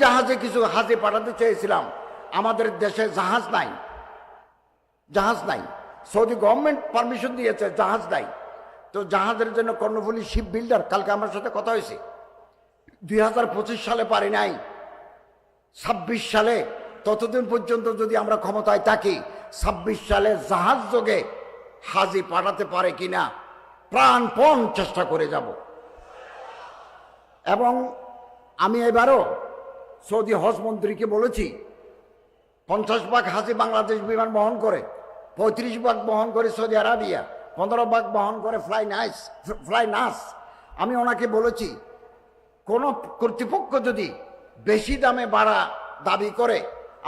জাহাজে কিছু হাজে পাঠাতে চেয়েছিলাম। আমাদের দেশে জাহাজ নাই। জাহাজ নাই। সৌদি গভর্নমেন্ট পারমিশন দিয়েছে, জাহাজ নাই। তো জাহাজের জন্য কর্ণফুলী শিপ বিল্ডার কালকে আমার সাথে কথা হয়েছে। দুই হাজার পঁচিশ সালে পারি নাই। ছাব্বিশ সালে, ততদিন পর্যন্ত যদি আমরা ক্ষমতায় থাকি, ছাব্বিশ সালে জাহাজ যোগে হাজি পাঠাতে পারে কিনা, প্রাণপণ চেষ্টা করে যাব। এবং আমি এবারও সৌদি হজ মন্ত্রীকে বলেছি, পঞ্চাশ ভাগ হাজি বাংলাদেশ বিমান বহন করে, পঁয়ত্রিশ ভাগ বহন করে সৌদি আরাবিয়া, পনেরো ভাগ বহন করে ফ্লাই নাইস, ফ্লাই নাস আমি ওনাকে বলেছি, কোন কর্তৃপক্ষ যদি বেশি দামে ভাড়া দাবি করে,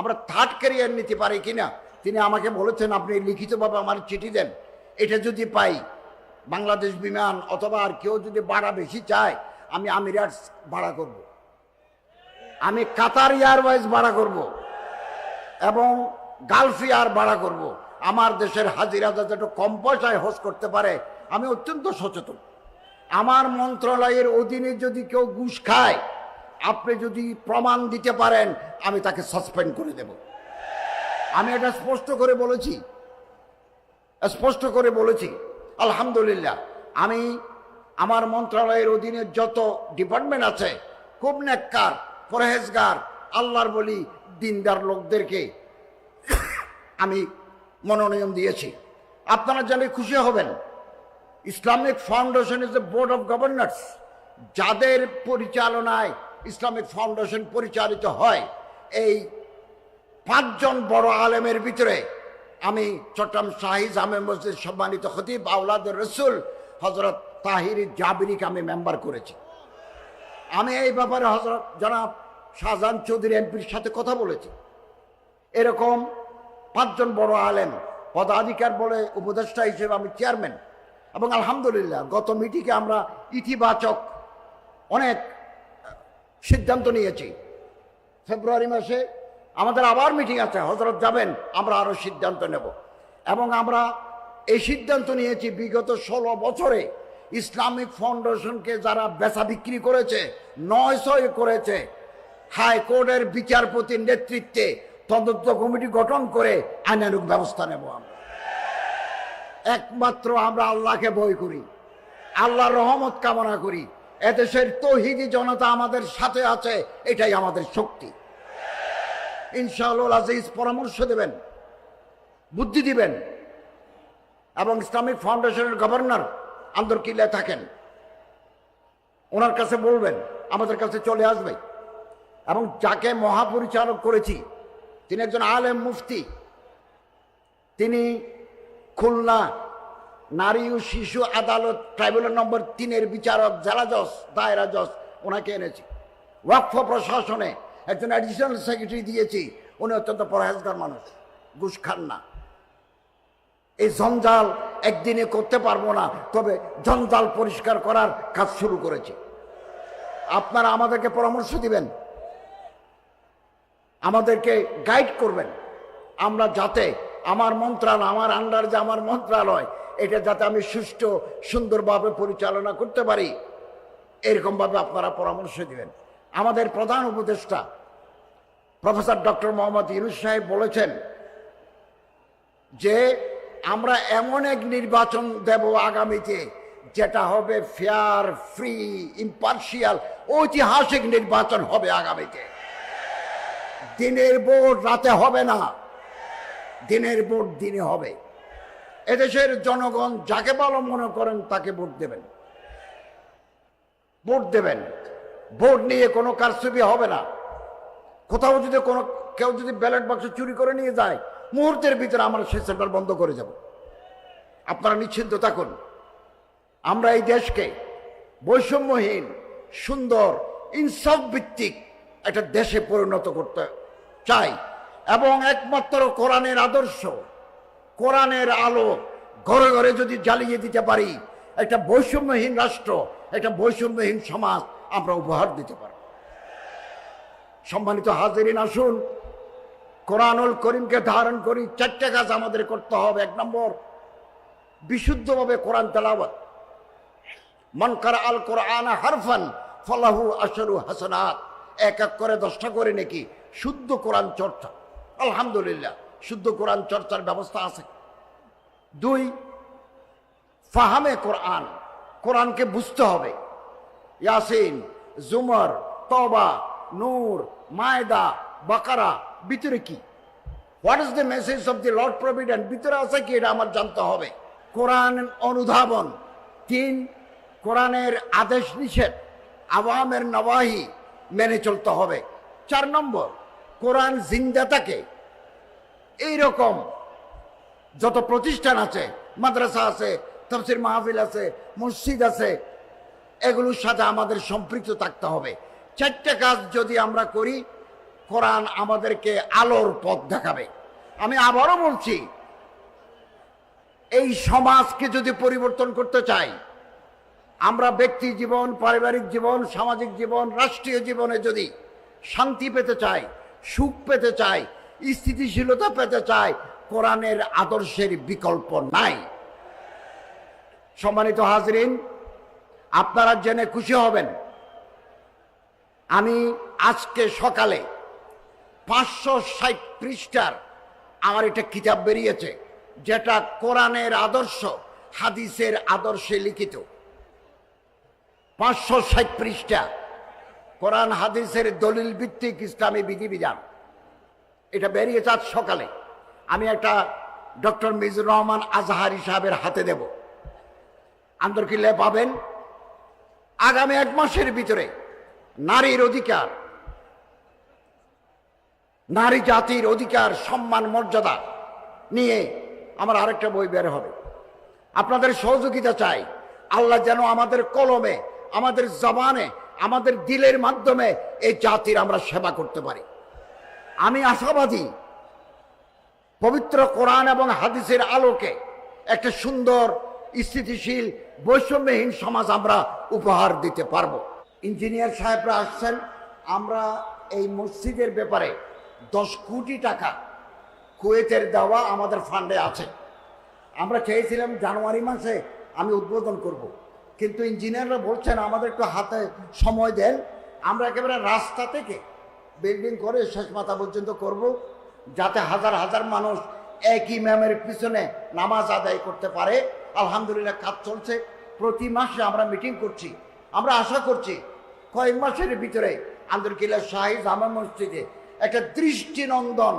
আমরা থার্ড ক্যারিয়ার নিতে পারি কিনা, তিনি আমাকে বলেছেন, আপনি লিখিতভাবে আমার চিঠি দেন এটা যদি পাই, বাংলাদেশ বিমান অথবা আর কেউ যদি ভাড়া বেশি চায়, আমি আমিরাটস ভাড়া করব। আমি কাতার এয়ারওয়েজ ভাড়া করব। এবং গালফ এয়ার ভাড়া করব। আমার দেশের হাজিরা যাতে একটু কম পয়সায় হোস করতে পারে, আমি অত্যন্ত সচেতন আমার মন্ত্রণালয়ের অধীনে যদি কেউ ঘুষ খায়, আপনি যদি প্রমাণ দিতে পারেন, আমি তাকে সাসপেন্ড করে দেব আমি এটা স্পষ্ট করে বলেছি স্পষ্ট করে বলেছি আলহামদুলিল্লাহ, আমি আমার মন্ত্রণালয়ের অধীনে যত ডিপার্টমেন্ট আছে, খুব নেককার পরহেজগার, আল্লাহর বলি, দিনদার লোকদেরকে আমি মনোনয়ন দিয়েছি। আপনারা জানে খুশি হবেন। Islamic foundation is the board of governors. যাদের পরিচালনায় ইসলামিক ফাউন্ডেশন পরিচালিত হয়, এই পাঁচজন বড় আলেমের ভিতরে আমি চট্টগ্রাম শাহি জামে মসজিদ সম্মানিত খতিব আউলাদ রসুল হজরত তাহির জাবিরিকে আমি মেম্বার করেছি। আমি এই ব্যাপারে হজরত জনাব শাহজাহান চৌধুরী এমপির সাথে কথা বলেছি। এরকম পাঁচজন বড় আলেম, পদাধিকার বলে উপদেষ্টা হিসেবে আমি চেয়ারম্যান। এবং আলহামদুলিল্লাহ গত মিটিংয়ে আমরা ইতিবাচক অনেক সিদ্ধান্ত নিয়েছি। ফেব্রুয়ারি মাসে আমাদের আবার মিটিং আছে হজরত যাবেন, আমরা আরও সিদ্ধান্ত নেব। এবং আমরা এই সিদ্ধান্ত নিয়েছি বিগত ষোলো বছরে ইসলামিক ফাউন্ডেশনকে যারা বেচা বিক্রি করেছে নয় ছয় করেছে, হাইকোর্টের বিচারপতির নেতৃত্বে তদন্ত কমিটি গঠন করে আইনানুক ব্যবস্থা নেব আমরা। একমাত্র আমরা আল্লাহকে বই করি, আল্লাহর রহমত কামনা করি। এদেশের তহিদি জনতা আমাদের সাথে আছে, এটাই আমাদের শক্তি। ইনশাআল্লাহ আজিজ পরামর্শ দেবেন, বুদ্ধি দিবেন, এবং ইসলামিক ফাউন্ডেশনের গভর্নর আন্দরকিল্লায় থাকেন। ওনার কাছে বলবেন, আমাদের কাছে চলে আসবে। এবং যাকে মহাপরিচালক করেছি, তিনি একজন আলেম মুফতি। তিনি খুলনা নারী ও শিশু আদালত ট্রাইব্যুনাল নম্বর তিনের বিচারক জেলা জজ, দায়রা জজ, ওনাকে এনেছি। ওয়াকফ প্রশাসনে একজন অ্যাডিশনাল সেক্রেটারি দিয়েছি। উনি অত্যন্ত পরহেজগার মানুষ, ঘুষ খান না। এই জঞ্জাল একদিনে করতে পারব না, তবে জঞ্জাল পরিষ্কার করার কাজ শুরু করেছি। আপনারা আমাদেরকে পরামর্শ দিবেন, আমাদেরকে গাইড করবেন। আমরা যাতে আমার মন্ত্রণালয় আমার আন্ডার যে আমার মন্ত্রণালয় এটা যাতে আমি সুষ্ঠু, সুন্দরভাবে পরিচালনা করতে পারি, এরকমভাবে আপনারা পরামর্শ দিবেন। আমাদের প্রধান উপদেষ্টা, প্রফেসর ডক্টর মোহাম্মদ ইউনুস সাহেব বলেছেন যে আমরা এমন এক নির্বাচন দেব আগামীতে, যেটা হবে ফেয়ার ফ্রি ইম্পার্শিয়াল ঐতিহাসিক নির্বাচন হবে আগামীতে। দিনের ভোট রাতে হবে না। দিনের ভোট দিনে হবে। এদেশের জনগণ যাকে ভালো মনে করেন তাকে ভোট দেবেন। ভোট দেবেন। ভোট নিয়ে কোনো কারচুপি হবে না। কোথাও যদি কোনো কেউ যদি ব্যালট বাক্স চুরি করে নিয়ে যায়, মুহূর্তের ভিতরে আমরা সেই সেন্টার বন্ধ করে যাব। আপনারা নিশ্চিন্ত থাকুন, আমরা এই দেশকে বৈষম্যহীন, সুন্দর ইনসাফ ভিত্তিক একটা দেশে পরিণত করতে চাই এবং একমাত্র কোরআনের আদর্শ, কোরআনের আলো ঘরে ঘরে যদি জ্বালিয়ে দিতে পারি, একটা বৈষম্যহীন রাষ্ট্র, একটা বৈষম্যহীন সমাজ আমরা উপহার দিতে পারি সম্মানিত হাজিরিন, আসুন কোরআনুল করিমকে ধারণ করি, চারটে কাজ আমাদের করতে হবে। এক নম্বর, বিশুদ্ধভাবে কোরআন তেলাওয়াত। মন আল কোরআন হারফান, ফলাহু আসরু হাসানাত। এক এক করে দশটা করে নাকি, শুদ্ধ কোরআন চর্চা। আলহামদুলিল্লাহ, শুদ্ধ কোরআন চর্চার ব্যবস্থা আছে। দুই, ফাহামে কোরআন, কোরআনকে বুঝতে হবে। ইয়াসিন, জুমর তবা নূর, মায়দা, বাকারা ভিতরে কি what is the message of the lord provident ভিতরে আছে কি? এটা আমার জানতে হবে। কোরআন অনুধাবন। তিন, কোরআনের আদেশ নিষেধ। আওয়ামের নবাহি মেনে চলতে হবে। চার নম্বর, কোরআন জিন্দাতাকে। এইরকম যত প্রতিষ্ঠান আছে, মাদ্রাসা আছে, তফসির মাহফিল আছে, মসজিদ আছে, এগুলোর সাথে আমাদের সম্পৃক্ত থাকতে হবে। চারটে কাজ যদি আমরা করি কোরআন আমাদেরকে আলোর পথ দেখাবে। আমি আবারও বলছি, এই সমাজকে যদি পরিবর্তন করতে চাই, আমরা ব্যক্তি জীবন, পারিবারিক জীবন, সামাজিক জীবন, রাষ্ট্রীয় জীবনে যদি শান্তি পেতে চাই, সুখ পেতে চাই, স্থিতিশীলতা পেতে চাই, কোরআনের আদর্শের বিকল্প নাই। সম্মানিত হাজরিন, আপনারা জেনে খুশি হবেন, আমি আজকে সকালে পাঁচশো ষাট পৃষ্ঠার আমার একটা কিতাব বেরিয়েছে, যেটা কোরআনের আদর্শ, হাদিসের আদর্শে লিখিত। পাঁচশো ষাট পৃষ্ঠা কোরআন হাদিসের দলিল ভিত্তিক ইসলামী বিধিবিধান। এটা বেরিয়েছে আজ সকালে। আমি একটা ডক্টর মিজুর রহমান আজহারি সাহেবের হাতে দেব। আন্দরকিল্লে পাবেন। আগামী এক মাসের ভিতরে নারীর অধিকার নারী জাতির অধিকার, সম্মান, মর্যাদা নিয়ে আমার আরেকটা বই বের হবে। আপনাদের সহযোগিতা চাই। আল্লাহ যেন আমাদের কলমে, আমাদের জবানে, আমাদের দিলের মাধ্যমে এই জাতির আমরা সেবা করতে পারি। আমি আশাবাদী পবিত্র কোরআন এবং হাদিসের আলোকে একটা সুন্দর, স্থিতিশীল, বৈষম্যহীন সমাজ আমরা উপহার দিতে পারব। ইঞ্জিনিয়ার সাহেবরা আসছেন। আমরা এই মসজিদের ব্যাপারে দশ কোটি টাকা কুয়েতের দেওয়া আমাদের ফান্ডে আছে। আমরা চেয়েছিলাম জানুয়ারি মাসে, আমি উদ্বোধন করব। কিন্তু ইঞ্জিনিয়াররা বলছেন, আমাদের একটু হাতে সময় দেন। আমরা একেবারে রাস্তা থেকে বিল্ডিং করে শেষ মাথা পর্যন্ত করব, যাতে হাজার হাজার মানুষ একই ম্যামের পিছনে নামাজ আদায় করতে পারে। আলহামদুলিল্লাহ কাজ চলছে। প্রতি মাসে আমরা মিটিং করছি। আমরা আশা করছি কয়েক মাসের ভিতরে আন্দরকিল্লা শাহী জামা মসজিদে একটা দৃষ্টিনন্দন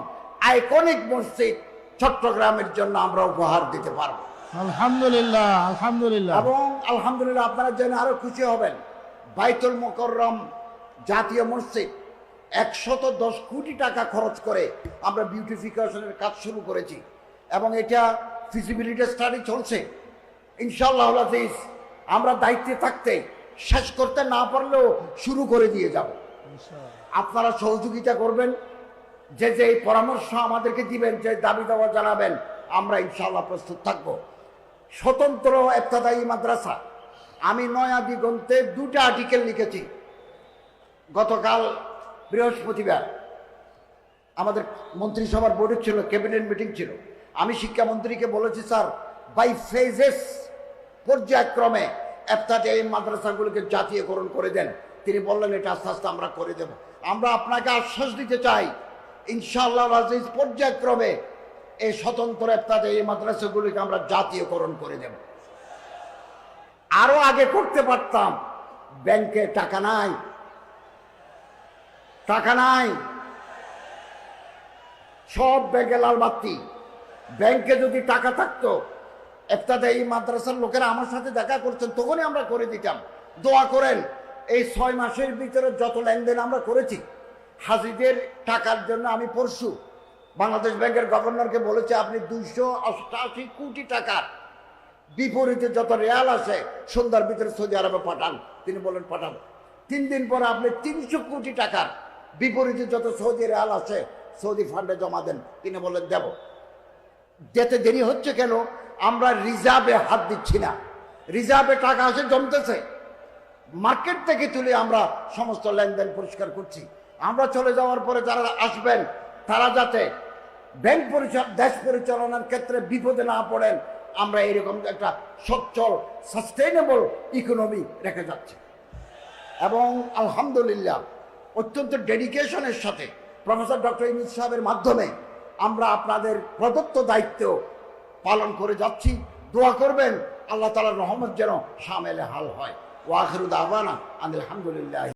আইকনিক মসজিদ চট্টগ্রামের জন্য আমরা উপহার দিতে পারব। আলহামদুলিল্লাহ আলহামদুলিল্লাহ। এবং আলহামদুলিল্লাহ আপনারা জেনে আরও খুশি হবেন বাইতুল মোকররম জাতীয় মসজিদ একশত দশ কোটি টাকা খরচ করে আমরা বিউটিফিকেশনের কাজ শুরু করেছি এবং এটা ফিজিবিলিটি স্টাডি চলছে। ইনশাল্লাহ আজিজ আমরা দায়িত্বে থাকতে শেষ করতে না পারলেও শুরু করে দিয়ে যাব। আপনারা সহযোগিতা করবেন, যে যে পরামর্শ আমাদেরকে দিবেন, যে দাবি দাওয়া জানাবেন, আমরা ইনশাল্লাহ প্রস্তুত থাকব। স্বতন্ত্র এফতাদায়ী মাদ্রাসা, আমি নয়া দিগন্তে দুটা আর্টিকেল লিখেছি। গতকাল বৃহস্পতিবার আমাদের মন্ত্রিসভার বৈঠক ছিল ক্যাবিনেট মিটিং ছিল। আমি শিক্ষামন্ত্রীকে বলেছি, স্যার বাই ফেজেস পর্যায়ক্রমে এফতাতে এই মাদ্রাসাগুলোকে জাতীয়করণ করে দেন। তিনি বললেন, এটা আস্তে আস্তে আমরা করে দেব। আমরা আপনাকে আশ্বাস দিতে চাই। ইনশাআল্লাহ পর্যায়ক্রমে এই স্বতন্ত্র এফতাতে এই মাদ্রাসাগুলিকে আমরা জাতীয়করণ করে দেব। আরও আগে করতে পারতাম। ব্যাংকে টাকা নাই। টাকা নাই। সব ব্যাংকে লাল বাত্তি ব্যাংকে যদি টাকা থাকতো একটা এই মাদ্রাসার লোকেরা আমার সাথে দেখা করছেন তখনই আমরা করে দিতাম। দোয়া করেন। এই ছয় মাসের ভিতরে যত লেনদেন আমরা করেছি, হাজিদের টাকার জন্য আমি পরশু বাংলাদেশ ব্যাংকের গভর্নরকে বলেছে, আপনি দুইশো অষ্টাশি কোটি টাকার বিপরীতে যত রেয়াল আছে, সন্ধ্যার ভিতরে সৌদি আরবে পাঠান। তিনি বলেন পাঠান তিন দিন পরে আপনি তিনশো কোটি টাকার বিপরীতে যত সৌদি রেয়াল আছে, সৌদি ফান্ডে জমা দেন। তিনি বলেন, দেব। যেতে দেরি হচ্ছে কেন? আমরা রিজার্ভে হাত দিচ্ছি না। রিজার্ভে টাকা আসে জমতেছে। মার্কেট থেকে তুলে আমরা সমস্ত লেনদেন পরিষ্কার করছি। আমরা চলে যাওয়ার পরে যারা আসবেন, তারা যাতে ব্যাংক পরিচাল দেশ পরিচালনার ক্ষেত্রে বিপদে না পড়েন, আমরা এরকম একটা সচ্ছল সাস্টেইনেবল ইকোনমি রেখে যাচ্ছি। এবং আলহামদুলিল্লাহ, অত্যন্ত ডেডিকেশনের সাথে প্রফেসর ডক্টর ইমিত সাহেবের মাধ্যমে আমরা আপনাদের প্রদত্ত দায়িত্ব পালন করে যাচ্ছি। দোয়া করবেন, আল্লাহ তালার রহমত যেন সামেলে হাল হয়। ওয়াখরুদ আবানা আলহামদুলিল্লাহ